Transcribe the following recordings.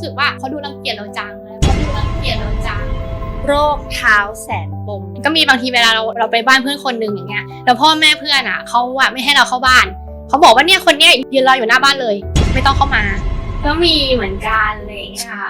รู้สึกว่าเขาดูรังเกียจเราจังอะไรเขาดูรังเกียจเราจังโรคเท้าแสนปมก็มีบางทีเวลาเราเราไปบ้านเพื่อนคนหนึ่งอย่างเงี้ยแล้วพ่อแม่เพื่อนอะเขาอะไม่ให้เราเข้าบ้านเขาบอกว่าเนี่ยคนเนี้ยยืนรออยู่หน้าบ้านเลย ไม่ต้องเข้ามา ก็มีเหมือนกันเลยค่ะ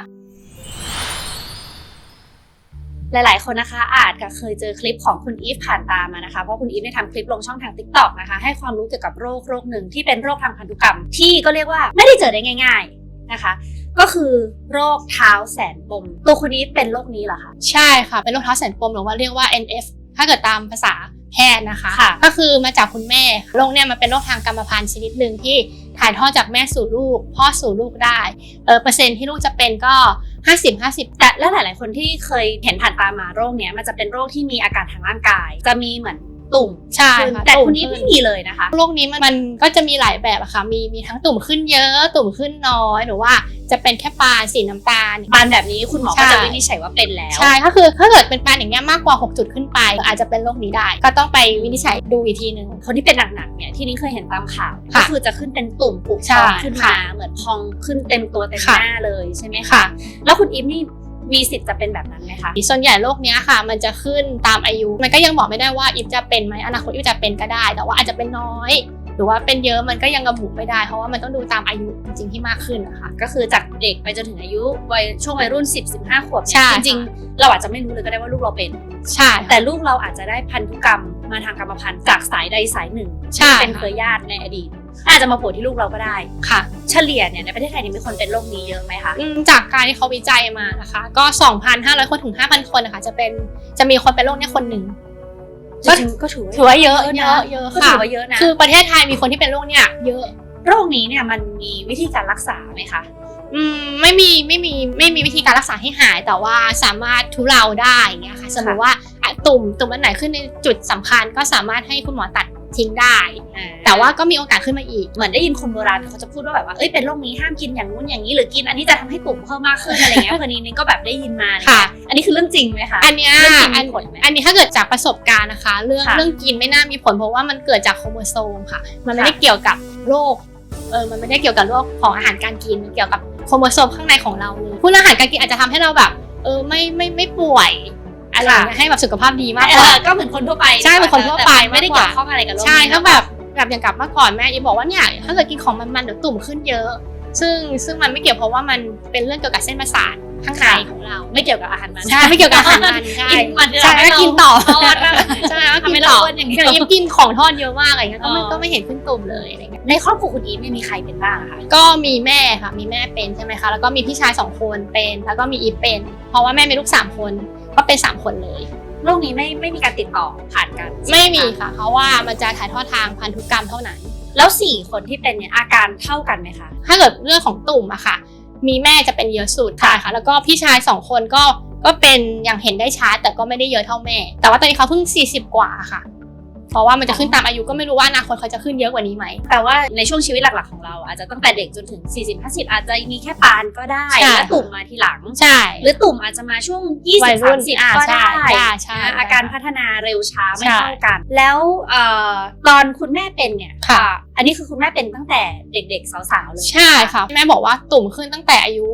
หลาย ๆ คนนะคะ อาจจะเคยเจอคลิปของคุณอีฟผ่านตามมานะคะ เพราะคุณอีฟได้ทำคลิปลงช่องทาง t ิ k t o k นะคะ ให้ความรู้เกี่ยวกับโรคโรคหนึ่งที่เป็นโรคทางพันธุกรรม ที่ก็เรียกว่าไม่ได้เจอได้ง่าย ๆ นะคะ ก็คือโรคเท้าแสนปม ตัวคุณอีฟเป็นโรคนี้เหรอคะ ใช่ค่ะ เป็นโรคเท้าแสนปมหรือว่าเรียกว่า NF ถ้าเกิดตามภาษาแพทย์นะคะค่ะก็คือมาจากคุณแม่โรคเนี่ยมันเป็นโรคทางกรรมพันธุ์ชนิดหนึ่งที่ถ่ายทอดจากแม่สู่ลูก พ่อสู่ลูกได้ เออเปอร์เซ็นต์ที่ลูกจะเป็นก็ 50 50 แต่และหลาย ๆ คนที่เคยเห็นผ่านตามมาโรคเนี้ยมันจะเป็นโรคที่มีอาการทางร่างกาย จะมีเหมือน ตุ่มใช่ขึ้นค่ะแต่ตุ่มคุณอีฟขึ้นไม่มีเลยนะคะโรคนี้มันมันก็จะมีหลายแบบอะค่ะมีมีทั้งตุ่มขึ้นเยอะตุ่มขึ้นน้อยหรือว่าจะเป็นแค่ปานสีน้ำตาลบานแบบนี้คุณหมอก็ใช่จะวินิจฉัยว่าเป็นแล้วใช่ก็คือถ้าเกิดเป็นปานอย่างเงี้ยมากกว่า 6 จุดขึ้นไป อาจจะเป็นโรคนี้ได้ ก็ต้องไปวินิจฉัยดูอีกทีหนึ่งคนที่เป็นหนักๆเนี่ยที่นิ้งเคยเห็นตามข่าวเนี่ยค่ะก็คือจะขึ้นเป็นตุ่มปุกใช่พองขึ้นมาค่ะเหมือนพองขึ้นเต็มตัวเต็มค่ะหน้าเลยใช่ไหมคะค่ะแล้วคุณอีฟนี่ มีสิทธิ์จะเป็นแบบนั้นไหมคะส่วนใหญ่โรคเนี้ยค่ะ มันจะขึ้นตามอายุ มันก็ยังบอกไม่ได้ว่าอิฟจะเป็นไหมอนาคตอิฟจะเป็นก็ได้ แต่ว่าอาจจะเป็นน้อย หรือว่าเป็นเยอะมันก็ยังระบุไม่ได้ เพราะว่ามันต้องดูตามอายุจริงๆที่มากขึ้นนะคะก็คือจากเด็กไปจนถึงอายุวัยช่วงวัยรุ่น 10 15 ขวบใช่เนี่ยจริงๆ เราอาจจะไม่รู้เลยก็ได้ว่าลูกเราเป็นใช่แต่ลูกเราอาจจะได้พันธุกรรมมาทางกรรมพันธุ์จากสายใดสายหนึ่งใช่ที่เป็นเครือญาติในอดีต อาจจะมาโผล่ที่ลูกเราก็ได้ ค่ะ เฉลี่ยเนี่ยในประเทศไทยเนี่ยมีคนเป็นโรคนี้เยอะไหมคะอืมจากการที่เขาวิจัยมานะคะ ก็ 2,500 คนถึง 5,000 คนนะคะจะเป็นจะมีคนเป็นโรคเนี้ยคนหนึ่งจริงๆก็ถือว่าถือว่าเยอะนะเยอะเยอะก็ค่ะถือว่าเยอะนะคือประเทศไทยมีคนที่เป็นโรคเนี้ยเยอะ โรคนี้เนี่ยมันมีวิธีการรักษาไหมคะ อืมไม่มีไม่มีไม่มีวิธีการรักษาให้หายแต่ว่าสามารถทุเลาได้อย่างเงี้ยค่ะสมมติว่าอะตุ่มตุ่มอันไหนขึ้นในจุดสำคัญก็สามารถให้คุณหมอตัด ทิ้งได้ แต่ว่าก็มีโอกาสขึ้นมาอีก เหมือนได้ยินคนโบราณเขาจะพูดว่าแบบว่าเอ้ยเป็นโรคนี้ห้ามกินอย่างนู้นอย่างนี้ หรือกินอันนี้จะทำให้ตุ่มเพิ่มมากขึ้นอะไรเงี้ยคนนี้นี่ก็แบบได้ยินมาค่ะ อันนี้คือเรื่องจริงไหมคะอันเนี้ยเรื่องจริงอัมีนผลไหมอันนี้ถ้าเกิดจากประสบการณ์นะคะ เรื่องค่ะเรื่องกินไม่น่ามีผลเพราะว่ามันเกิดจากโครโมโซมค่ะ มันไม่ค่ะได้เกี่ยวกับโรคเออมันไม่ได้เกี่ยวกับโรคของอาหารการกินมันเกี่ยวกับโครโมโซมข้างในของเราเลยพูดเรื่องอาหารการกินอาจจะทำให้เราแบบเออไม่ไม่ไม่ป่วย อะไรอย่างเงี้ยให้แบบสุขภาพดีมากกเอว่าอก็เหมือนคนทั่วไปใช่เหมือนคนทั่วไปแต่ไม่ได้มากกว่าเกี่ยวข้องอะไรกับโรคใช่นี้ถ้าแบบแบบอย่างกับเมื่อก่อนแม่อีบอกว่าเนี่ยถ้าเกิดกินของมันๆเดี๋ยวตุ่มขึ้นเยอะ ซึ่งซึ่งมันไม่เกี่ยวเพราะว่ามันเป็นเรื่องเกี่ยวกับเส้นประสาทข้างในของเราไม่เกี่ยวกับอาหารมันใช่ไม่เกี่ยวกับอาหารมันใช่กินมันใช่แล้วกินต่อทอดมากใช่แล้วทำกิให้นเราต่ออ้วนอย่างเดียวอย่างยิบกินของทอดเยอะมากอะไรเงี้ยก็ไม่อ๋อก็ไม่เห็นขึ้นตุ่มเลยอะไรเงี้ยในครอบครัวคุณอีฟเนี่ยมีใครเป็นบ้างอะคะก็มีแม่ค่ะมีแม่เป็นใช่ไหมคะแล้วก็มีพี่ชายสองคนเป็น แล้วก็มีอีฟเป็น เพราะว่าแม่มีลูกสามคน ก็เป็นสามคนเลย โรคนี้ไม่ไม่มีการติดต่อผ่านกันไม่มีใช่หคะค่ะ เพราะว่ามันจะถ่ายทอดทางพันธุกรรมเท่านั้น แล้วสี่คนที่เป็นเนี่ยอาการเท่ากันไหมคะ ถ้าเกิดเรื่องของตุ่มอะค่ะ มีแม่จะเป็นเยอะสุดค่ะ ค่ะ แล้วก็พี่ชายสองคนก็ก็เป็นอย่างเห็นได้ชัดแต่ก็ไม่ได้เยอะเท่าแม่ แต่ว่าตอนนี้เขาเพิ่ง 40 กว่าค่ะ เพราะว่ามันจะขึ้นตามอายุก็ไม่รู้ว่าอนาคตเขาจะขึ้นเยอะกว่านี้ไหมแต่ว่าในช่วงชีวิตหลักๆของเรา อาจจะตั้งแต่เด็กจนถึง 40 50 อาจจะมีแค่ปานก็ได้ใช่และตุ่มมาทีหลังใช่หรือตุ่มอาจจะมาช่วงวัย20รุ่น30อ่าก็ใช่ได้ใช่ใช่นะอาการพัฒนาเร็วช้าไม่ใช่เท่ากัน แล้วเอ่อตอนคุณแม่เป็นเนี่ยค่ะอ่าอันนี้คือคุณแม่เป็นตั้งแต่เด็กๆสาวๆเลยใช่ค่ะแม่บอกว่าตุ่มขึ้นตั้งแต่อายุ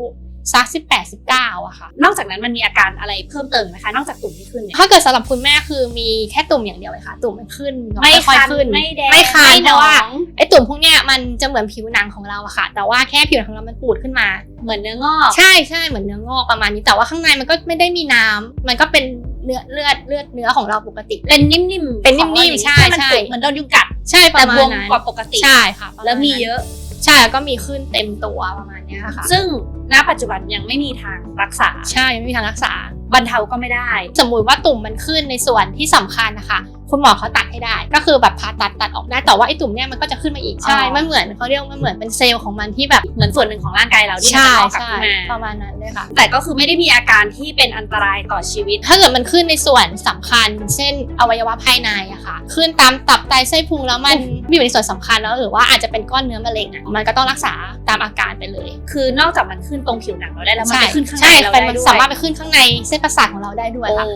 สักสิบแปดสิบเก้าอะค่ะ นอกจากนั้นมันมีอาการอะไรเพิ่มเติมไหมคะ นอกจากตุ่มที่ขึ้นเนี่ยถ้าเกิดสำหรับคุณแม่คือมีแค่ตุ่มอย่างเดียวเลยค่ะ ตุ่มมันขึ้นไม่ค่อยคันๆขึ้นไม่แดงไม่คันไม่หนเพราะว่าองไอ้ตุ่มพวกเนี้ยมันจะเหมือนผิวหนังของเราอะค่ะ แต่ว่าแค่ผิวหนังของเรามันปูดขึ้นมา เหมือนเนื้องอก ใช่ใช่เหมือนเนื้องอกประมาณนี้แต่ว่าข้างในมันก็ไม่ได้มีน้ำมันก็เป็นเนื้อเลือดเลือดเนื้อของเราปกติ เป็นนิ่มๆเป็นนิ่มๆของเราอย่างใช่มันใช่ตุ่มเหมือนโดนยุงกัดใช่ปแต่ระมาบณวมนั้นกว่าปกติใช่ค่ะประาณแล้วมีนั้นเยอะใช่แล้วก็มีขึ้นเต็มตัวประมาณเนี้ยค่ะ ซึ่ง ณปัจจุบันยังไม่มีทางรักษา ใช่ไม่มีทางรักษา บรรเทาก็ไม่ได้ สมมุติว่าตุ่มมันขึ้นในส่วนที่สำคัญนะคะ คุณหมอเขาตัดให้ได้ ก็คือแบบผ่าตัดตัดออกได้ แต่ว่าไอ้ตุ่มเนี่ยมันก็จะขึ้นมาอีก ใช่อ๋อมันเหมือนเขาเรียกว่ามันเหมือนเป็นเซลล์ของมันที่แบบเหมือนส่วนหนึ่งของร่างกายเราที่มันใช่จะงอกกลับใช่ขึ้นมาประมาณนั้นเลยค่ะ แต่ก็คือไม่ได้มีอาการที่เป็นอันตรายต่อชีวิต ถ้าเกิดมันขึ้นในส่วนสำคัญ เช่น อวัยวะภายในอะค่ะ ขึ้นตามตับไตไส้พุงแล้วมันมีอยู่ในส่วนสำคัญแล้วหรือว่าอาจจะเป็นก้อนเนื้อมะเร็งอะมันก็ต้องรักษาตามอาการไปเลย คือนอกจากมันขึ้นตรงผิวหนังเราได้แล้วมันไปขึ้นข้างในใช่เราเป็นได้มันด้วยสามารถไปขึ้นข้างในเส้นส้นประสาทของเราได้ด้วยโอ้ค่ะ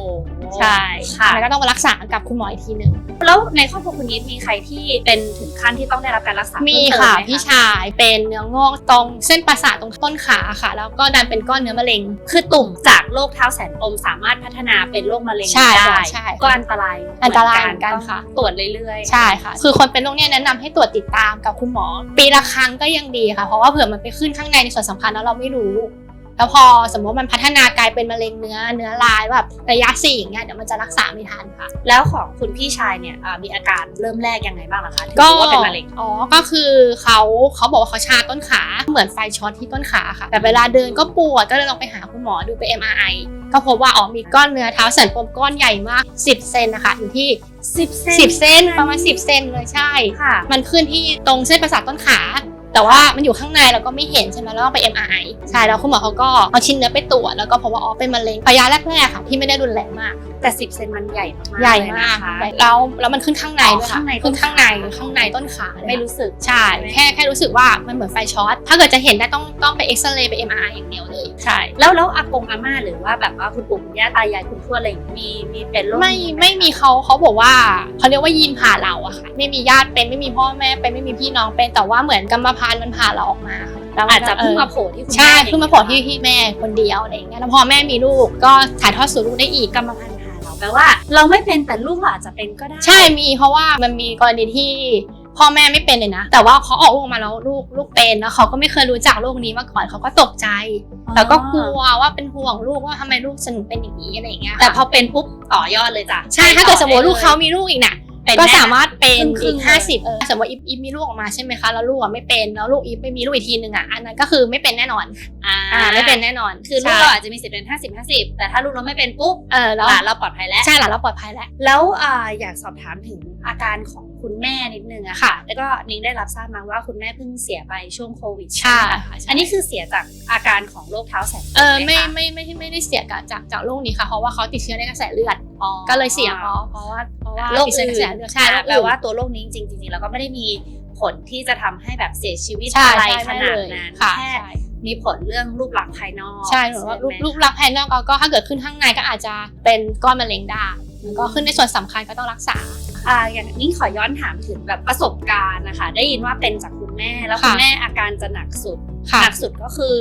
ใช่ค่ะ แล้วก็ต้องมารักษากับคุณหมออีกทีหนึ่งแล้วในครอบครัวคุณนิดมีใครที่เป็นถึงขั้นที่ต้องได้รับการรักษามีเพิ่เติค่ะไหพี่ชายเป็นเนื้องอกตรงเส้นประสาทตรงต้นขาค่ะ แล้วก็ดันเป็นก้อนเนื้อมะเร็ง คือตุ่มจากโรคเท้าแสนปมสามารถพัฒนาเป็นโรคมะเร็งใช่ได้ค่ะใช่ก็อันตรายอันตรายเหมือนกันค่ะ ต้องตรวจเรื่อยๆ ใช่ค่ะ คือคนเป็นโรคเนี้ยแนะนำให้ตรวจติดตามกับคุณหมอ ปีละครั้งก็ยังดีค่ะ เพราะว่าเผื่อมันไปขึ้นข้างในในส่วนสำคัญแล้วเราไม่รู้ แล้วพอสมมติมันพัฒนากลายเป็นมะเร็งเนื้อเนื้อลายแบบระยะสี่อย่างเงี้ยเดี๋ยวมันจะรักษาไม่ทันค่ะ แล้วของคุณพี่ชายเนี่ยอ่ามีอาการเริ่มแรกยังไงบ้างล่ะคะถึงก็รู้ว่าเป็นมะเร็ง อ๋อ ก็คือเขาเขาบอกว่าเขาชาต้นขา เหมือนไฟช็อตที่ต้นขาค่ะ แต่เวลาเดินก็ปวด ก็เลยลองไปหาคุณหมอดูไป MRI ก็พบว่าอ๋อมีก้อนเนื้อเท้าสันปมก้อนใหญ่มาก 10 เซนนะคะอยู่ที่สิบเซน10 เซนประมาณ 10 เซนเลยใช่ ค่ะ มันขึ้นที่ตรงเส้นประสาทต้นขา แต่ว่ามันอยู่ข้างในเราก็ไม่เห็นใช่ไหมแล้วก็ไป MRI ใช่แล้วคุณหมอเขาก็เอาชิ้นเนื้อไปตรวจแล้วก็พบว่าอ๋อเป็นมะเร็งระยะแรกๆค่ะที่ไม่ได้รุนแรงมาก แต่สิบเซนมันใหญ่มากๆใหญ่เลยมากนะคะใหญ่แล้วแล้วมันขึ้นข้างในด้วยอ๋อข้างในขึ้นข้างในต้นขาข้างในต้นขาเลยไม่รู้สึก ใช่แค่แค่รู้สึกว่ามันเหมือนไฟช็อตถ้าเกิดจะเห็นได้ต้องต้องไปเอ็กซเรย์ไป MRI อย่างเดียวเลยใช่ แล้วแล้วอากงอาม่าหรือว่าแบบว่าคุณปู่คุณย่าตายายคุณทวดอะไรอย่างงี้มีมีเป็นโรคไม่นี้หไม่มีเขาเขาบอกว่าเขาเรียกว่ายีนผ่าเราอะค่ะ ไม่มีญาติเป็นไม่มีพ่อแม่เป็นไม่มีพี่น้องเป็นแต่ว่าเหมือนกรรมพันธุ์มันผ่าเราออกมาค่ะแล้วมันอาจจะเพิ่งมาโผล่ที่คุณใช่แม่เพิ่งมาโผล่ที่ที่แม่คนเดียวอะไรอย่างเงี้ยแล้วพอแม่มีลูกก็ถ่ายทอดสู่ลูกได้อีกกรรมพันธุ์ผ่าเรา แปลว่า เราไม่เป็นแต่ลูกเราอาจจะเป็นก็ได้ ใช่มีเพราะว่ามันมีกรณีที่พ่อแม่ไม่เป็นเลยนะ แต่ว่าเขาออกลูกมาแล้วลูกลูกเป็นแล้วเขาก็ไม่เคยรู้จักโรคนี้มาก่อนเขาก็ตกใจ แล้วก็กลัวว่าเป็นห่วงลูกว่าทำไมลูกฉันถึงเป็นอย่างนี้อะไรอย่างเงี้ยแต่พอเป็นปุ๊บต่อยอดเลยจ้ะใช่ถ้าเกิดสมมติลูกเขามีลูกอีกน่ะ เป็นก็แน่สามารถเป็นครึ่อีงกๆห้าเลสิยบเออสมมติว่าอีฟอีฟมีลูกออกมาใช่ไหมคะแล้วลูกอะไม่เป็นแล้วลูกอีฟไม่มีลูกอีกทีหนึ่งอะอันนั้นก็คือไม่เป็นแน่นอนอ่าอ่าไม่เป็นแน่นอน คือลูกใช่เราอาจจะมีสิทธิ์เป็นห้าสิบห้าสิบแต่ถ้าลูกเราไม่เป็นปุ๊บเออแล้วหลานเราปลอดภัยแล้วใช่หลานเราปลอดภัยแล้ว แล้วอ่าอยากสอบถามถึงอาการของ คุณแม่นิดนึงอะค่ะ แล้วก็นิ้งได้รับทราบมาว่าคุณแม่เพิ่งเสียไปช่วงโควิดใช่ไหมค่ะใช่อันนี้คือเสียจากอาการของโรคเท้าแสนปมเออไม่หคะไม่ไม่ไม่ได้เสียจากจากจากโรคนี้ค่ะเพราะว่าเขาติดเชื้อในกระแสเลือดอ๋อก็เลยเสียเพราะเพราะว่าเพราะว่าโรคติดเชื้ออื่ในกระแสนเลือดใช่โรคแปลอื่นว่าตัวโรคนี้จริงๆจริงๆแล้วก็ไม่ได้มีผลที่จะทำให้แบบเสียชีวิตใช่อะไรใช่ขไม่นาดเลยนั้นค่ะแค่ใช่มีผลเรื่องรูปลักษณ์ภายนอกใช่หรือว่ารูปใช่ไหมรูปลักษณ์ภายนอกก็ถ้าเกิดขึ้นข้างในก็อาจจะเป็นก้อนมะเร็งได้แล้วก็ขึ้นในส่วนสำคัญก็ต้องรักษา อ่าอย่างนี้ขอย้อนถามถึงแบบประสบการณ์นะคะ ได้ยินว่าเป็นจากคุณแม่แล้วค่ะคุณแม่อาการจะหนักสุดค่ะหนักสุดก็คือ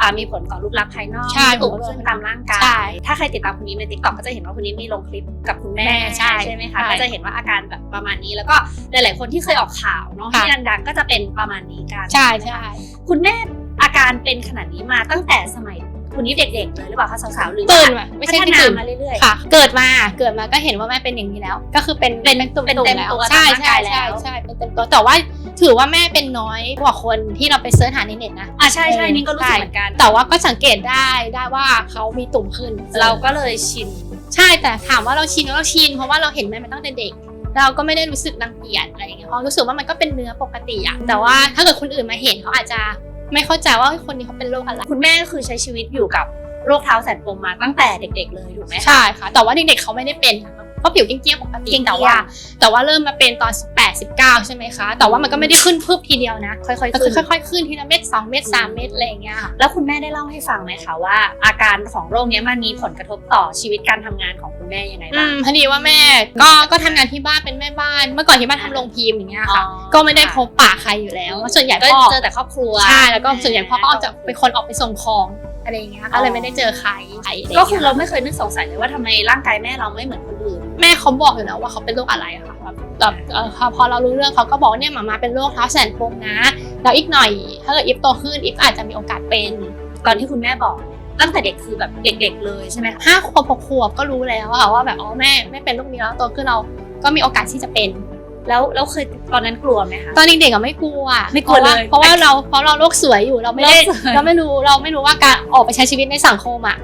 อ่ามีผลต่อรูปลักษณ์ภายนอกใช่มีตุ่มขึ้นตามร่างกาใช่ยถ้าใครติดตามคุณนี้ในติ๊กต็อกก็จะเห็นว่าคุณนี้มีลงคลิปกับคุณแม่แม่ใช่ใช่ไหมคะใช่ก็จะเห็นว่าอาการแบบประมาณนี้แล้วก็หลาย ๆ คนที่เคยออกข่าวเนาะค่ะที่ดังๆก็จะเป็นประมาณนี้กันใช่ไหมใช่คะคุณแม่อาการเป็นขนาดนี้มาตั้งแต่สมัย คุณนี้เด็กๆเลยหรือเปล่าคะสาวๆหรือว่าตื่นมาไม่ใช่พัฒที่นาตื่นมาเรื่อยๆ ค่ะ เกิดมาเกิดมาก็เห็นว่าแม่เป็นอย่างนี้แล้ว ก็คือเป็นเป็นตุ่มเป็นตุ่มเต็มแล้วตัวใช่ตามร่างใช่กายแล้ใช่วใช่เป็นเต็มตัวแต่ว่าถือว่าแม่เป็นน้อยกว่าคนที่เราไปเสิร์ชหาในเน็ตนะอะใช่ใช่เออนี่ก็รู้สึกใช่เหมือนกัน แต่ว่าก็สังเกตได้ได้ว่าเขามีตุ่มขึ้น เราก็เลยชิน ใช่แต่ถามว่าเราชินเราชินเพราะว่าเราเห็นแม่มาตั้งแต่เด็ก เราก็ไม่ได้รู้สึกรังเกียจอะไรอย่างเงี้ยเพราะรู้สึกว่ามันก็เป็นเนื้อปกติอะแต่ว่าถ้าเกิดคนอื่นมาเห็นเขาอาจจะ ไม่เข้าใจว่าเฮ้ยคนนี้เขาเป็นโรคอะไร คุณแม่ก็คือใช้ชีวิตอยู่กับโรคเท้าแสนปมมาตั้งแต่เด็ก ๆ เลยถูกไหมคะใช่ค่ะ แต่ว่าเด็กๆเขาไม่ได้เป็นค่ะ เขาผิวเกี้ยงๆปกติเกี้ยงๆแต่ว่า แต่ว่าเริ่มมาเป็นตอน 18 19 ใช่ไหมคะ แต่ว่ามันก็ไม่ได้ขึ้นพึบทีเดียวนะ ค่อยๆก็ขึ้คือนค่อยๆขึ้นทีละเม็ด2เม็ด3เม็ดอะไรอย่างเงี้ยค่ะแล้วคุณแม่ได้เล่าให้ฟังไหมคะว่า อาการของโรคเนี้ยมันมีผลกระทบต่อชีวิตการทำงานของคุณแม่ยังไงอืบ้างมพอดีว่าแม่ก็ก็ทำงานที่บ้านเป็นแม่บ้าน เมื่อก่อนที่บ้านทำโรงพิมพ์อย่างเงี้ยค่ะอ๋อก็ไม่ได้พบปะใครอยู่แล้ว ส่วนใหญ่ก็พ่อเจอแต่ครอบครัวใช่แล้วก็ส่วนใหญ่พ่อก็จะเป็นคนออกไปส่งของ อะไรอย่างเงี้ยก็เลยไม่ได้เจอใครอะไรอย่างเงี้ยก็คือเราไม่เคยนึกสงสัยเลยว่าทำไมร่างกายแม่เราไม่เหมือนคนอื่นแม่เขาบอกอยู่แล้วว่าเขาเป็นโรคอะไรอะค่ะแบบแบบเอ่อพอพอเรารู้เรื่องเขาก็บอกว่าเนี่ยหมามาเป็นโรคเท้าแสนปมนะแล้วอีกหน่อย ถ้าเกิดอีฟโตขึ้นอีฟอาจจะมีโอกาสเป็นตอนที่คุณแม่บอกตั้งแต่เด็กคือแบบเด็กๆเลยใช่ไหมคะห้าขวบหกขวบก็รู้แล้วอะว่าแบบอ๋อแม่แม่เป็นโรคนี้แล้วโตขึ้นเราก็มีโอกาสที่จะเป็น แล้วแล้วเคยตอนนั้นกลัวไหมคะ ตอนเด็กๆอะไม่กลัวไม่กลัวเลยเพราะว่าเพราะว่าเราเพราะเราโลกสวยอยู่เราไม่ได้โลกสวยเราไม่รู้เราไม่รู้ว่าการออกไปใช้ชีวิตในสังคมอะ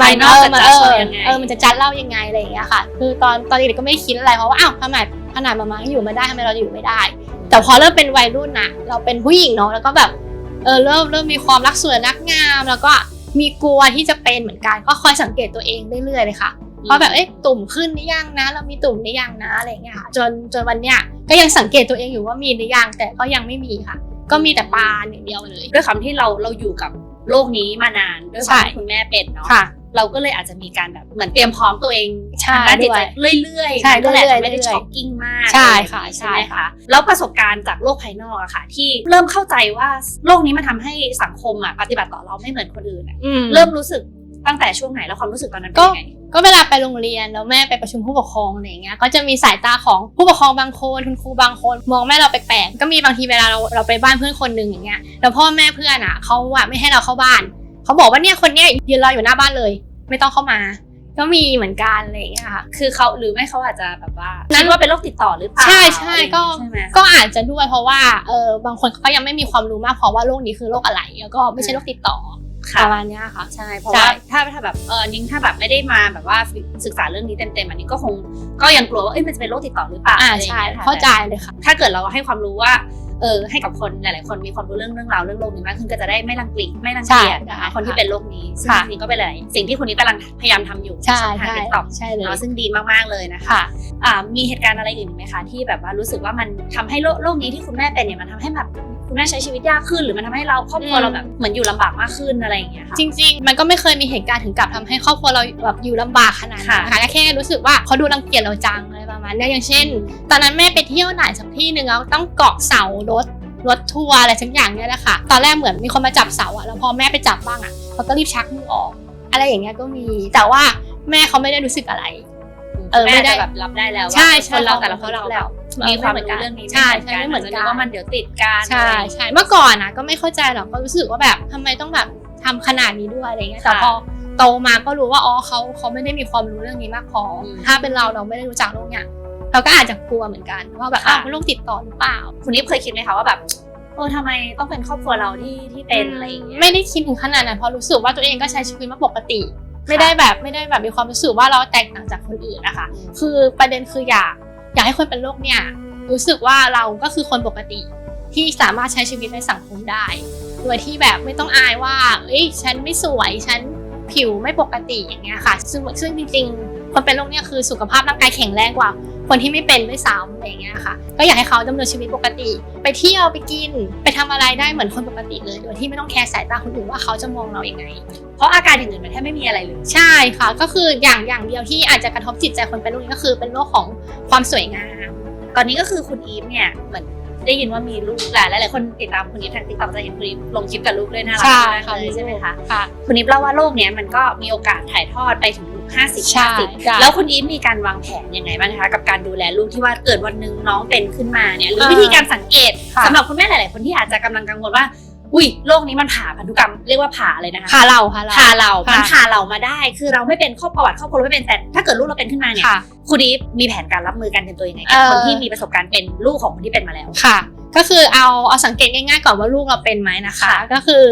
ภายนอกเจะจัดเอเราอยังไงเออมันจะจัดเล่ายังไงอะไรอย่างเงี้ยค่ะ คือตอนตอนเด็กๆก็ไม่ได้คิดอะไรเพราะว่าอ้าวขนาดขนาดมามาอยู่มาได้ทำไมเราอยู่ไม่ได้ แต่พอเริ่มเป็นวัยรุ่นอะเราเป็นผู้หญิงเนาะแล้วก็แบบเออเริ่มเริ่มมีความรักสวยรักงาม แล้วก็มีกลัวที่จะเป็นเหมือนกันก็คอยสังเกตตัวเองเรื่อยๆเลยค่ะ เพราะแบบเอ๊ะตุ่มขึ้นหรือยังนะ เรามีตุ่มหรือยังนะอะไรอย่างเงี้ยค่ะจนจนวันเนี้ยก็ยังสังเกตตัวเองอยู่ว่ามีหรือยังแต่ก็ยังไม่มีค่ะ ก็มีแต่ปานอย่างเดียวเลย ด้วยความที่เราเราอยู่กับโรคนี้มานานด้วยความใช่ที่คุณแม่เป็นเนาะค่ะเราก็เลยอาจจะมีการแบบเหมือนเตรียมพร้อมตัวเองใช่ทางด้านจิตใจด้วยเรื่อยๆใช่มันก็เลยอาจจะไม่ได้เรื่อยๆช็อกกิ้งมากใช่อไรค่ะอย่างนี้ใช่ไหมค่ะ แล้วประสบการณ์จากโลกภายนอกอะค่ะ ที่เริ่มเข้าใจว่าโลกนี้มันทำให้สังคมอะปฏิบัติต่อเราไม่เหมือนคนอื่นอะอืมเริ่มรู้สึก ตั้งแต่ช่วงไหนแล้วความรู้สึกตอนนั้นเป็นก็ยังไงก็เวลาไปโรงเรียนแล้วแม่ไปประชุมผู้ปกครองอะไรอย่างเงี้ยก็จะมีสายตาของผู้ปกครองบางคนคุณครูบางคน มองแม่เราแปลกๆก็มีบางทีเวลาเราเราไปบ้านเพื่อนคนหนึ่งอย่างเงี้ยแล้วพ่อแม่เพื่อนอะเขาอะไม่ให้เราเข้าบ้านเขาบอกว่าเนี่ยคนเนี้ยยืนรออยู่หน้าบ้านเลย ไม่ต้องเข้ามา ก็มีเหมือนกันอะไรอย่างเงี้ยค่ะคือเขาหรือไม่เขาอาจจะแบบว่านั้คินดว่าเป็นโรคติดต่อหรือเปล่าใช่ใช่ก็ใช่ไหมก็อาจจะด้วยเพราะว่าเออบางคนเขาก็ยังไม่มีความรู้มากพอว่าโรคนี้คือโรคอะไร แล้วก็ไม่ใช่โรคติดต่อ ค่ะ ประมาณเนี้ยค่ะ ใช่เพราะใช่ว่าถ้าถ้าแบบเออนิ้งถ้าแบบไม่ได้มาแบบว่าศึกษาเรื่องนี้เต็มๆอันนี้ก็คงก็ยังกลัวว่าเอ้ยมันจะเป็นโรคติดต่อหรือเปล่าอ่าอะไรอย่งใช่งี้ยค่ะเข้าใจเลยค่ะ ถ้าเกิดเราให้ความรู้ว่าเออให้กับคนหลาย ๆ คนมีความรู้เรื่องเรื่องราวเรื่องโรคนี้มากขึ้นก็จะได้ไม่รังเกียจไม่รังเกียจใช่นะคะค่ะคนที่เป็นโรคนี้ซึ่งค่ะจริงๆก็เป็นอะไรสิ่งที่คนนี้กำลังพยายามทำอยู่ใช่ทางใช่ติ๊กต็อกใช่เลยเนาะซึ่งดีมาก ๆ เลยนะคะค่ะอ่ามีเหตุการณ์อะไรอื่นอีกไหมคะที่แบบว่ารู้สึกว่ามันทำให้โรคโรคนี้ที่คุณแม่เป็นเนี่ยมันทำให้แบบ คุณแม่ใช้ชีวิตยากขึ้น หรือมันทำให้เราครอบครัวอืมเราแบบเหมือนอยู่ลำบากมากขึ้นอะไรอย่างเงี้ยค่ะจริง ๆ มันก็ไม่เคยมีเหตุการณ์ถึงกับทำให้ครอบครัวเราแบบอยู่ลำบากขนาดนั้นค่ะนะคะแค่รู้สึกว่าเขาดูรังเกียจเราจังอะไรประมาณเนี้ยอย่างเช่น ตอนนั้นแม่ไปเที่ยวไหนสักที่หนึ่งแล้วต้องเกาะเสารถรถทัวร์อะไรสักอย่างเนี่ยแหละค่ะ ตอนแรกเหมือนมีคนมาจับเสาอะแล้วพอแม่ไปจับบ้างอะเขาก็รีบชักมือออก อะไรอย่างเงี้ยก็มี แต่ว่าแม่เขาไม่ได้รู้สึกอะไรเออแม่ไม่ได้จะแบบรับได้แล้วว่าใช่ใช่คนเราแต่ละคนเขาเรารับแบบมีความรู้เรื่องนี้ใช่ไม่ใช่เหมือนไม่เหมือนกักันนว่ามันเดี๋ยวติดกันใช่ใช่เมื่อก่อนนะก็ไม่เข้าใจหรอกก็รู้สึกว่าแบบทำไมต้องแบบทำขนาดนี้ด้วยอะไรเงี้ยแต่พอโตมาก็รู้ว่าอ๋อเขาเขาไม่ได้มีความรู้เรื่องนี้มากพออถ้าเป็นเราเราไม่ได้รู้จักโรคเนี่ยเราก็อาจจะกลัวเหมือนกันว่าแบบอ้าวเป็นโรคติดต่อหรือเปล่าคุณนิฟเคยคิดไหมคะว่าแบบเออทำไมต้องเป็นครอบครัวเราที่ที่เป็นอะไรอย่างเงี้ยไม่ได้คิดถึงขนาดนั้นเพราะรู้สึกว่าตัวเองก็ใช้ชีวิตมาปกติ ไม่ได้แบบไม่ได้แบบมีความรู้สึกว่าเราแตกต่างจากคนอื่นนะคะ คือประเด็นคืออยากอยากให้คนเป็นโรคเนี่ยรู้สึกว่าเราก็คือคนปกติที่สามารถใช้ชีวิตในสังคมได้ โดยที่แบบไม่ต้องอายว่า เอ้ย ฉันไม่สวย ฉันผิวไม่ปกติอย่างเงี้ยค่ะ ซึ่งซึ่งจริงๆ คนเป็นโรคเนี่ยคือสุขภาพร่างกายแข็งแรงกว่า คนที่ไม่เป็นด้วยซ้ำอะไรอย่างเงี้ยค่ะ ก็อยากให้เขาดำเนินชีวิตปกติ ไปเที่ยวไปกิน ไปทำอะไรได้เหมือนคนปกติเลยโดยที่ไม่ต้องแคร์สายตาคนอื่นว่าเขาจะมองเราอย่างไง เพราะอาการอย่างอื่นมันแทบไม่มีอะไรเลย ใช่ค่ะ ก็คืออย่างอย่างเดียวที่อาจจะกระทบจิตใจคนเป็นโรคนี้ก็คือ เป็นโรคของความสวยงาม ตอนนี้ก็คือคุณอีฟเนี่ยเหมือนได้ยินว่ามีลูกหลายหลายๆคนติดตามคุณอีฟทางติ๊กต็อกจะเห็นคุณอีฟลงคลิปกับลูกด้วยน่ารักใช่มากค่ะเลยใช่ไหมคะค่ะคุณอีฟเล่าว่าโรคเนี้ยมันก็มีโอกาสถ่ายทอดไปถึงลูก 50 ใช่จ้ะ 50แล้วคุณอีฟมีการวางแผนยังไงบ้างคะกับการดูแลลูกที่ว่าเกิดวันหนึ่งน้องเป็นขึ้นมาเนี่ยหรือเออวิธีการสังเกตค่ะ สำหรับคุณแม่หลาย ๆ คนที่อาจจะกำลังกังวลว่า อุ้ยโรคนี้มันผ่าพันธุกรรมเรียกว่าผ่าเลยนะคะพาเราพาเราพาเราค่ะ มันพาเรามาได้ คือเราไม่เป็นครอบประวัติครอบครัวเราไม่เป็นแต่ถ้าเกิดลูกเราเป็นขึ้นมาเนี่ย ค่ะ คุณอีฟมีแผนการรับมือการเตรียมตัวยังไงกับเอ่อ คนที่มีประสบการณ์เป็นลูกของคนที่เป็นมาแล้ว ค่ะ ก็คือเอาเอาสังเกตง่ายๆก่อนว่าลูกเราเป็นไหมนะคะ ค่ะ ก็คือ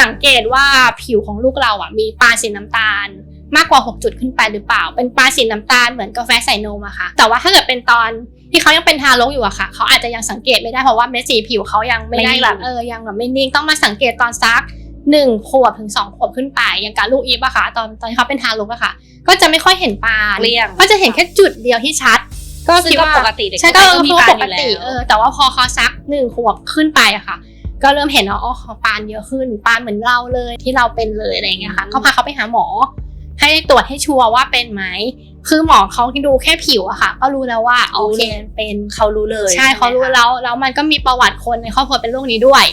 สังเกตว่าผิวของลูกเราอะมีปลาสีน้ำตาล มากกว่า 6 จุดขึ้นไปหรือเปล่า เป็นปลาสีน้ำตาลเหมือนกาแฟใส่นมอะค่ะ แต่ว่าถ้าเกิดเป็นตอนที่เขายังเป็นทารกอยู่อะค่ะ เขาอาจจะยังสังเกตไม่ได้เพราะว่าเม็ดสีผิวเขายังไม่ได้ไม่นิ่งแบบเออยังแบบไม่นิ่งต้องมาสังเกตตอนซักหนึ่งขวบถึงสองขวบขึ้นไป อย่างการลูกอีฟอะค่ะ ตอนตอนที่เขาเป็นทารกอะค่ะ ก็จะไม่ค่อยเห็นปลาเกลี้ยงก็จะเห็นแค่จุดเดียวที่ชัด ก็ซึ่งคิดก็ว่าปกติเด็กใช่ก็ทั่วไปคือมีปปานกอยู่ติแล้วเออแต่ว่าพอเขาซักหนึ่งขวบขึ้นไปอะค่ะก็เริ่มเห็นว่าอ๋อเขาปานเยอะขึ้นปานเหมือนเราเลยที่เราเป็นเลยอะไรอย่างเงี้ยค่ะอืมก็พาเขาไปหาหมอ ให้ตรวจให้ชัวร์ว่าเป็นไหมคือหมอเขาดูแค่ผิวอะค่ะ ก็รู้แล้วว่าโอเคเป็นเขารู้เลยใช่ไหมเขารู้คะแล้วแล้วมันก็มีประวัติคนในครอบครัวเป็นโรคนี้ด้วย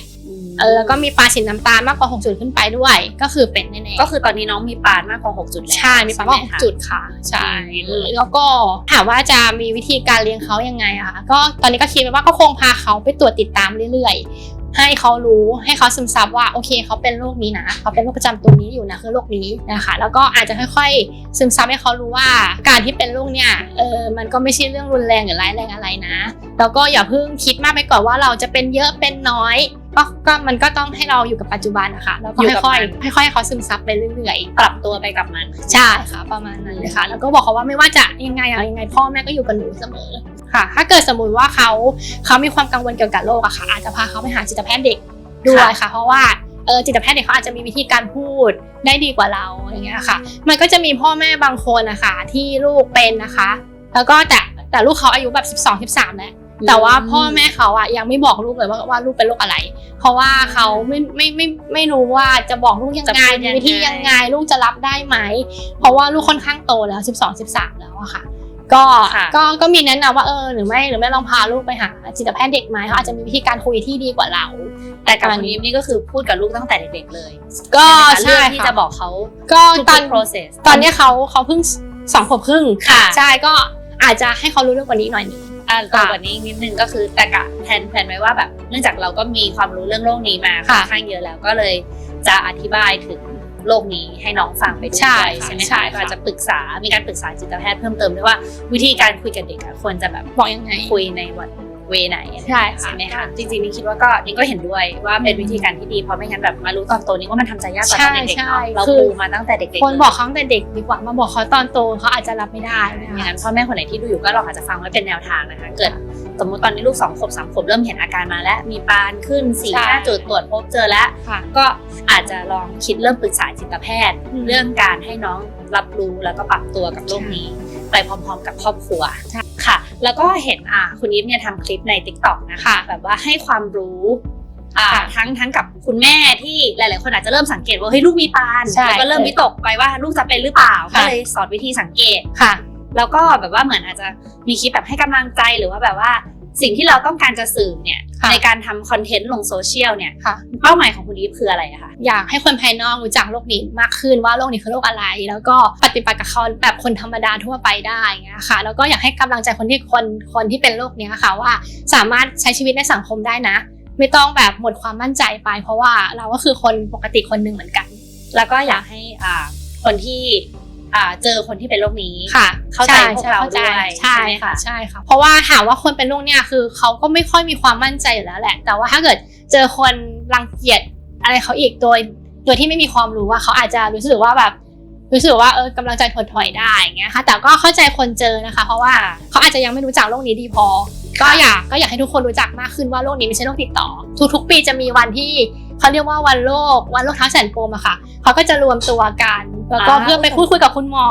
มเออแล้วก็มีปลาสีน้ำตาลมากกว่า 6 จุดขึ้นไปด้วย ก็คือเป็นแน่ๆก็คือตอนนี้น้องมีปานมากกว่า 6 จุดแล้วใช่ มีประมาณใช่หไหกคะจุดค่ะ ใช่อืมแล้วก็ถามว่าจะมีวิธีการเลี้ยงเขายังไงอะคะก็ตอนนี้ก็คิดไว้ว่าก็คงพาเขาไปตรวจติดตามเรื่อยๆ ให้เขารู้ให้เขาซึมซับว่าโอเคเขาเป็นโรคนี้นะเขาเป็นโรคประจำตัวนี้อยู่นะคือโรคนี้นะคะ แล้วก็อาจจะค่อยๆ ซึมซับให้เขารู้ว่าการที่เป็นโรคเนี่ยเออมันก็ไม่ใช่เรื่องรุนแรงหรือร้ายแรงอะไรนะแล้วก็อย่าเพิ่งคิดมากไปก่อนว่าเราจะเป็นเยอะเป็นน้อยก็ก็มันก็ต้องให้เราอยู่กับปัจจุบันนะคะแล้วก็อยู่กับค่อยมันๆค่อยๆให้เขาซึมซับไปเรื่อยๆปรับตัวไปกับมัน ใช่ค่ะ ประมาณนั้นเลยค่ะ แล้วก็บอกเขาว่าไม่ว่าจะยังไงอะยังไงพ่อแม่ก็อยู่กับหนูเสมอ ค่ะ ถ้าเกิดสมมติว่าเขาเขามีความกังวลเกี่ยวกับโรคอะค่ะ อาจจะพาเขาไปหาจิตแพทย์เด็กด้วยค่ะ เพราะว่าเออจิตแพทย์เด็กเขาอาจจะมีวิธีการพูดได้ดีกว่าเราอย่างเงี้ยค่ะ มันก็จะมีพ่อแม่บางคนนะคะที่ลูกเป็นนะคะ แล้วก็แต่แต่ลูกเขาอายุแบบ 12 13แล้วแต่ว่าพ่อแม่เขาอะยังไม่บอกลูกเลยว่าว่าลูกเป็นโรคอะไร เพราะว่าเขาไม่ไม่ไม่ไม่รู้ว่าจะบอกลูกยังจะไงพูดยังไงมีวิธียังไงลูกจะรับได้ไหม เพราะว่าลูกค่อนข้างโตแล้ว 12 13 แล้วอะค่ะ ก็ค่ะก็ก็มีแนะนำว่าเออหรือไม่หรือไม่ลองพาลูกไปหาจิตแพทย์เด็กไหมเขาอาจจะมีวิธีการคุยที่ดีกว่าเรา แต่กับคุณอีฟนี่ก็คือพูดกับลูกตั้งแต่เด็กๆเลยก็ใช่ไหมคะเรื่องที่ใช่ค่ะจะบอกเขาก็ทุกตอน ๆ process ตอนเนี้ยเขาเขาเพิ่งสองขวบครึ่งค่ะ ใช่ก็อาจจะให้เขารู้เรื่องกว่านี้หน่อยหนึง อ่าโตกว่านี้อีกนิดนึงก็คือแต่กะแผนแผนไว้ว่าแบบ เนื่องจากเราก็มีความรู้เรื่องโรคนี้มาค่ค่ะอนข้างเยอะแล้วก็เลยจะอธิบายถึง โรคนี้ให้น้องฟังไปด้วยใช่ใช่ไหมใช่คะค่ะก็อาจจะปรึกษา มีการปรึกษาจิตแพทย์เพิ่มเติมด้วยว่าวิธีการคุยกับเด็กอะควรจะแบบบอกยังไงคุยในวันเวไหนใช่ใช่ไหมค่ะคะจริงๆนี่คิดว่าก็นี่ก็เห็นด้วยว่าเป็นวิธีการที่ดีเพราะไม่งั้นแบบมารู้ตอนโตนี่ว่ามันทำใจยากกว่าตอนเด็กๆใช่เนาะใช่เราคือปูมาตั้งแต่เด็กๆคนเลยบอกเขาตั้งแต่เด็กดีกว่ามาบอกเขาตอนโตเขาอาจจะรับไม่ได้นะอย่างคะนั้นพ่อแม่คนไหนที่ดูอยู่ก็ลองอาจจะฟังไว้เป็นแนวทางนะคะเกิด สมมุติตอนนี้ลูกสองขวบสามขวบเริ่มเห็นอาการมาแล้ว มีปานขึ้นสี่ใช่ ห้าจุดตรวจพบเจอแล้ว ค่ะ ก็อาจจะลองคิดเริ่มปรึกษาจิตแพทย์ อืม เรื่องการให้น้องรับรู้แล้วก็ปรับตัวกับโรคนี้ ไปพร้อมๆกับครอบครัวใช่ค่ะ แล้วก็เห็นอะคุณยิปเนี่ยทำคลิปใน t ิ k t o k นะคะค่ะแบบว่าให้ความรู้อ่าค่ะทั้งทั้งกับคุณแม่ที่หลาย ๆ คนอาจจะเริ่มสังเกตว่าเฮ้ยลูกมีปานใช่แล้วก็เริ่มวิตกไปว่าลูกจะเป็นหรือเปล่าก็ค่ะเลยสอนวิธีสังเกต ค่ะ แล้วก็แบบว่าเหมือนอาจจะมีคลิปแบบให้กำลังใจหรือว่าแบบว่าสิ่งที่เราต้องการจะสื่อเนี่ยค่ะในการทำคอนเทนต์ลงโซเชียลเนี่ยค่ะเป้าหมายของคุณอีฟคืออะไรอะคะอยากให้คนภายนอกรู้จักโรคนี้มากขึ้นว่าโรคนี้คือโรคอะไร แล้วก็ปฏิบัติกับเขาแบบคนธรรมดาทั่วไปได้อย่างเงี้ยค่ะแล้วก็อยากให้กำลังใจคนที่คนคนที่เป็นโรคเนี้ยค่ะว่าสามารถใช้ชีวิตในสังคมได้นะ ไม่ต้องแบบหมดความมั่นใจไป เพราะว่าเราก็คือคนปกติคนหนึ่งเหมือนกัน แล้วก็อยากให้อ่าคนที่ อ่าเจอคนที่เป็นโรคนี้ค่ะ เข้าใจพวกเราข้ใจด้วยใช่ใช่ไหมค่ะคะใช่ค่ะเพราะว่าถามว่าคนเป็นโรคเนี่ยคือเขาก็ไม่ค่อยมีความมั่นใจอยู่แล้วแหละ แต่ว่าถ้าเกิดเจอคนรังเกียจอะไรเขาอีกโดยโดยที่ไม่มีความรู้ว่าเขาอาจจะรู้สึกว่าแบบรู้สึกว่าเออกำลังใจถดถอยได้อย่างเงี้ยค่ะ แต่ก็เข้าใจคนเจอนะคะ เพราะว่าเขาอาจจะยังไม่รู้จักโรคนี้ดีพอ ก็อยากก็อยากให้ทุกคนรู้จักมากขึ้นว่าโรคนี้ไม่ใช่โรคติดต่อ ทุกๆ ปีจะมีวันที่ เขาเรียกว่าวันโรควันโรคเท้าแสนปมอะค่ะเขาก็จะรวมตัวกันแล้วก็อ่าเพื่อไปพูดคุยกับคุณหมอ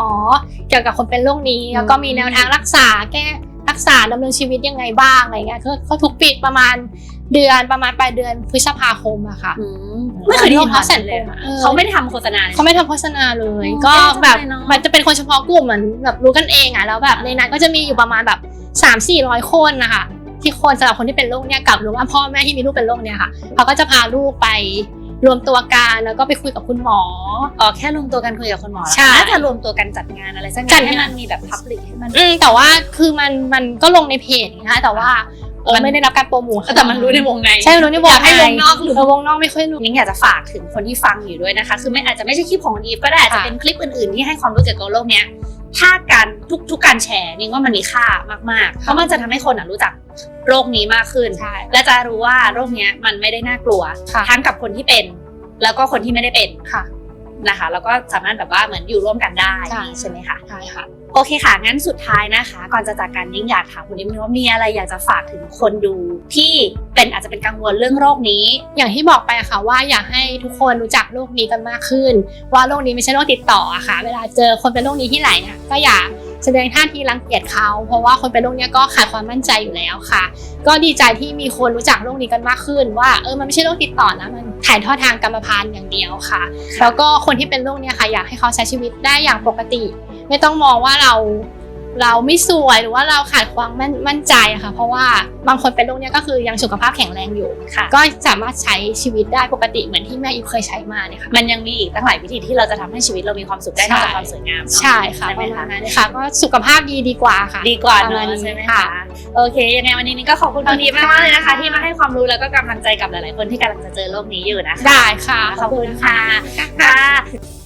เกี่ยวกับคนเป็นโรคนี้ แล้วก็มีแนวทางรักษาแก้รักษาดำเนินชีวิตยังไงบ้างอะไรเงี้ยคือเขาทุกปีประมาณเดือนประมาณปลายเดือนพฤษภาคมอะค่ะอืมไม่เคยได้ยินเขาแสนเลยปมอะเออเขาไม่ได้ทำโฆษณาเลยเขาไม่ทำโฆษณาเลยอ๋อก็แบบแก้จังเลยเนอะมันจะเป็นคนเฉพาะกลุ่มเหมือนแบบรู้กันเองอะแล้วแบบในนั้นก็จะมีอยู่ประมาณแบบสามสี่ร้อยคนนะคะ ที่คนสำหรับคนที่เป็นโรคเนี้ยกับหรือว่าพ่อแม่ที่มีลูกเป็นโรคเนี้ยค่ะเขาก็จะพาลูกไปรวมตัวกันแล้วก็ไปคุยกับคุณหมออ๋อแค่รวมตัวกันคุยกับคุณหมอใช่น่าจะรวมตัวกันจัดงานอะไรสักอจัย่างดงานให้มันมีแบบพับลิกให้มันอืมแต่ว่าคือมันมันก็ลงในเพจนะคะแต่ว่าเออมันไม่ได้รับการโปรโมทแต่มันรู้ในวงในใช่รู้ในวงอยากให้วงนอกรู้เออวงนอกไม่ค่อยรู้นิ้งอยากจะฝากถึงคนที่ฟังอยู่ด้วยนะคะ คือไม่อาจจะไม่ใช่คลิปของอีฟก็ได้อาจจะค่ะเป็นคลิปอื่นๆที่ให้ความรู้เกี่ยวกับโรคเนี้ย ถ้าการทุกทุกการแชร์นิ้งว่ามันมีค่ามากๆ เพราะมันจะทำให้คนอะรู้จักโรคนี้มากขึ้นใช่และจะรู้ว่าโรคเนี้ยมันไม่ได้น่ากลัวค่ะทั้งกับคนที่เป็น แล้วก็คนที่ไม่ได้เป็นค่ะ นะคะ แล้วก็สามารถแบบว่าเหมือนอยู่ร่วมกันได้ใช่ ใช่ไหมคะใช่ค่ะ โอเคค่ะ งั้นสุดท้ายนะคะ ก่อนจะจากกันยิ่งอยากถามคุณนิดนึงว่ามีอะไรอยากจะฝากถึงคนดูที่เป็นอาจจะเป็นกังวลเรื่องโรคนี้ อย่างที่บอกไปอะค่ะว่าอยากให้ทุกคนรู้จักโรคนี้กันมากขึ้น ว่าโรคนี้ไม่ใช่โรคติดต่ออะค่ะ เวลาเจอคนเป็นโรคนี้ที่ไหนอะก็อย่า แสดงท่าทีรังเกียจเขา เพราะว่าคนเป็นโรคเนี้ยก็ขาดความมั่นใจอยู่แล้วค่ะ ก็ดีใจที่มีคนรู้จักโรคนี้กันมากขึ้น ว่าเออมันไม่ใช่โรคติดต่อนะมันถ่ายทอดทางกรรมพันธุ์อย่างเดียวค่ะ แล้วก็คนที่เป็นโรคเนี้ยค่ะอยากให้เขาใช้ชีวิตได้อย่างปกติ ไม่ต้องมองว่าเรา เราไม่สวยหรือว่าเราขาดความมั่นมั่นใจอะค่ะ เพราะว่าบางคนเป็นโรคเนี้ยก็คือยังสุขภาพแข็งแรงอยู่ค่ะก็สามารถใช้ชีวิตได้ปกติเหมือนที่แม่อีฟเคยใช้มาเนี่ยค่ะมันยังมีอีกตั้งหลายวิธีที่เราจะทำให้ชีวิตเรามีความสุขได้ใช่นอกจากความสวยงามเนอใช่ค่ะใช่ไหปมระมาคะณนั้นค่ะก็สุขภาพดีดีกว่าค่ะ ดีกว่าประเนมาณอะนี้ใช่ไหมค่ะคะโอเคยังไงวันนี้นี่ก็ขอบคุณคุณดีมากมากๆเลยนะคะ ที่มาให้ความรู้แล้วก็กำลังใจกับหลาย ๆ คนที่กำลังจะเจอโรคนี้อยู่นะคะได้ค่ะขอบคุณค่ะค่ะ